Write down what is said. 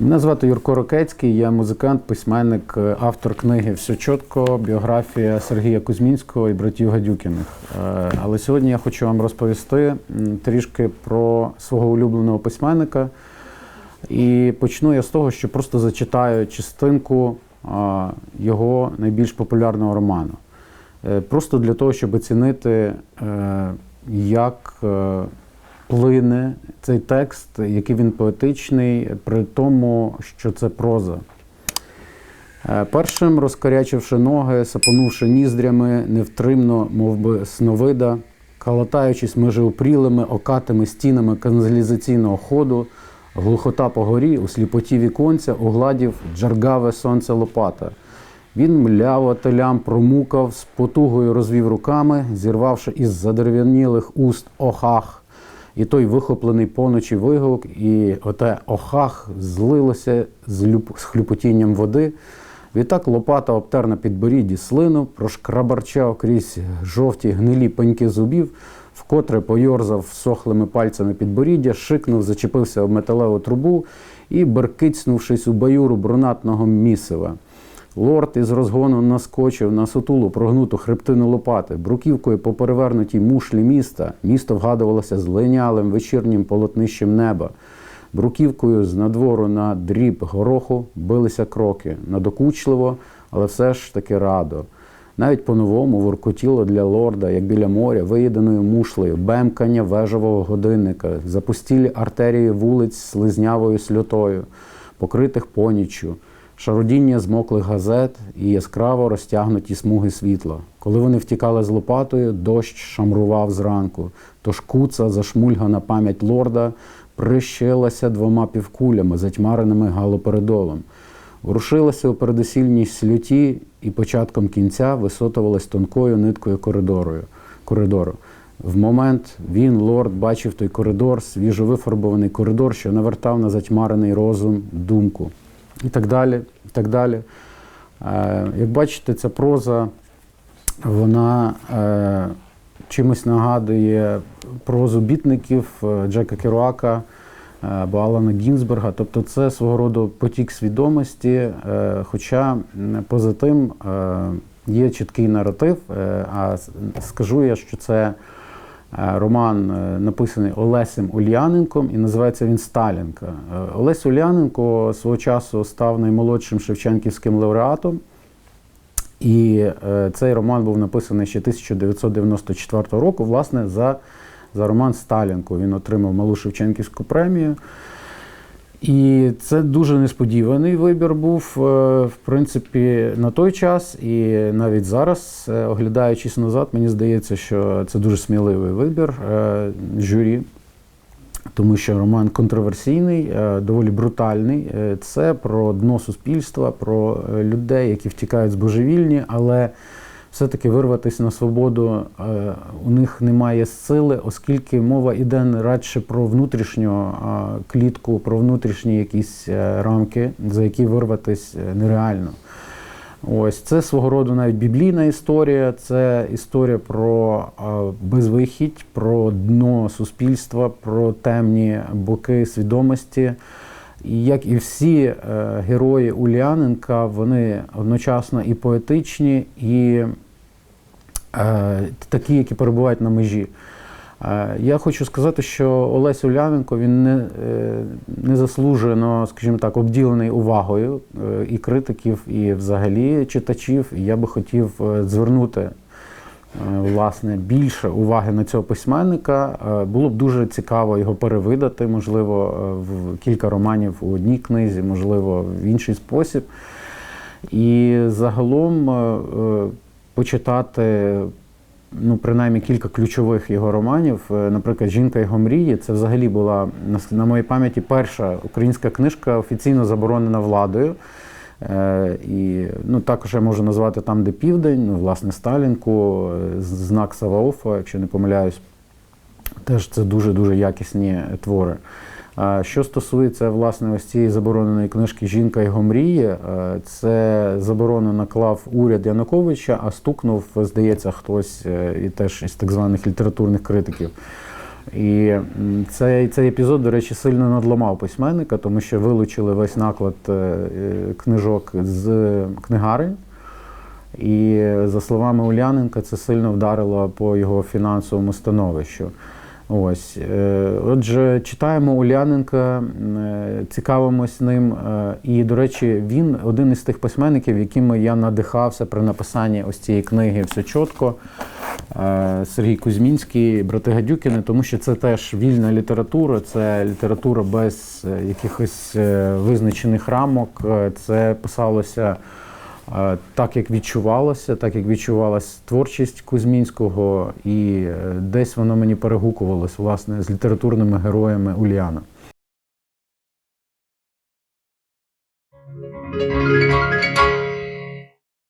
Мене звати Юрко Рокецький, я музикант, письменник, е, автор книги Все чітко, біографія Сергія Кузьмінського і братів Гадюкіних. Е, Але сьогодні я хочу вам розповісти трішки про свого улюбленого письменника. І почну я з того, що просто зачитаю частинку його найбільш популярного роману. Е, Просто для того, щоб оцінити, е, як е, плине цей текст, який він поетичний, при тому, що це проза. Е, Першим, розкарячивши ноги, сапонувши ніздрями, невтримно, мов би сновида, калатаючись межи упрілими, окатими стінами каналізаційного ходу, глухота по горі, у сліпоті віконця огладів джаргаве сонце лопата. Він мляво телям промукав, з потугою розвів руками, зірвавши із задерев'янілих уст охах. І той вихоплений поночі вигук, і оте охах злилося з, люп... з хлюпотінням води. Відтак лопата обтер на підборідді слину, прошкрабарчав крізь жовті гнилі пеньки зубів, вкотре пойорзав всохлими пальцями підборіддя, шикнув, зачепився об металеву трубу і, беркицнувшись у баюру брунатного місива. Лорд із розгону наскочив на сутулу прогнуту хребтину лопати. Бруківкою по перевернутій мушлі міста місто вгадувалося злинялим вечірнім полотнищем неба. Бруківкою з надвору на дріб гороху билися кроки надокучливо, але все ж таки радо. Навіть по-новому воркотіло для лорда, як біля моря, виїданою мушлею, бемкання вежового годинника, запустілі артерії вулиць слизнявою сльотою, покритих поніччю, шародіння змоклих газет і яскраво розтягнуті смуги світла. Коли вони втікали з лопатою, дощ шамрував зранку, тож куца, зашмульгана пам'ять лорда, прищилася двома півкулями, затьмареними галоперидолом. Ворушилася у передосільній сльоті і початком кінця висотувалась тонкою ниткою коридорою, коридору. В момент він, лорд, бачив той коридор, свіжо вифарбований коридор, що навертав на затьмарений розум думку. І так далі. І так далі. Е, як бачите, ця проза, вона е, чимось нагадує прозу бітників е, Джека Керуака або Алана Гінзберга. Тобто це свого роду потік свідомості, хоча поза тим є чіткий наратив. А скажу я, що це роман е, написаний Олесем Ульяненком і називається він Сталінка. Е, Олесь Ульяненко свого часу став наймолодшим шевченківським лауреатом. І е, цей роман був написаний ще 1994 року, власне, за, за роман Сталінку. Він отримав малу Шевченківську премію. І це дуже несподіваний вибір був, е, в принципі, на той час, і навіть зараз, е, оглядаючись назад, мені здається, що це дуже сміливий вибір е, журі, тому що роман контроверсійний, доволі брутальний. Це про дно суспільства, про людей, які втікають з божевільні, але все-таки вирватися на свободу е, у них немає сили, оскільки мова йде радше про внутрішню е, клітку, про внутрішні якісь е, рамки, за які вирватись е, нереально. Ось це свого роду навіть біблійна історія, це історія про безвихідь, про дно суспільства, про темні боки свідомості. І як і всі е, герої Уляненка, вони одночасно і поетичні, і е, такі, які перебувають на межі. Е, Я хочу сказати, що Олесь Уляненко він не, незаслужено, скажімо так, обділений увагою і критиків, і взагалі читачів. І я би хотів звернути власне більше уваги на цього письменника. Е, Було б дуже цікаво його перевидати, можливо, е, в кілька романів у одній книзі, можливо, в інший спосіб. І загалом е, е, почитати ну, принаймні кілька ключових його романів. Е, Наприклад, Жінка його мрії. Це взагалі була на моїй пам'яті перша українська книжка, офіційно заборонена владою. Е, І ну, також я можу назвати там, де південь, ну, власне, Сталінку, е, знак Саваофа, якщо не помиляюсь. Теж це дуже-дуже якісні твори. Е, Що стосується власне ось цієї забороненої книжки Жінка його мрії, е, це заборону наклав уряд Януковича, а стукнув, здається, хтось і теж із так званих літературних критиків. І цей, цей епізод, до речі, сильно надламав письменника, тому що вилучили весь наклад е, е, книжок з книгарень. І за словами Уляненка, це сильно вдарило по його фінансовому становищу. Ось, е, отже, читаємо Уляненка, цікавимось ним. І, до речі, він один із тих письменників, якими я надихався при написанні ось цієї книги Все чітко. Е, Сергій Кузьмінський, брати Гадюкіни, тому що це теж вільна література, це література без е, якихось е, визначених рамок. Це писалося так, як відчувалося, так як відчувалася творчість Кузьмінського, і десь воно мені перегукувалось власне з літературними героями Ульяна.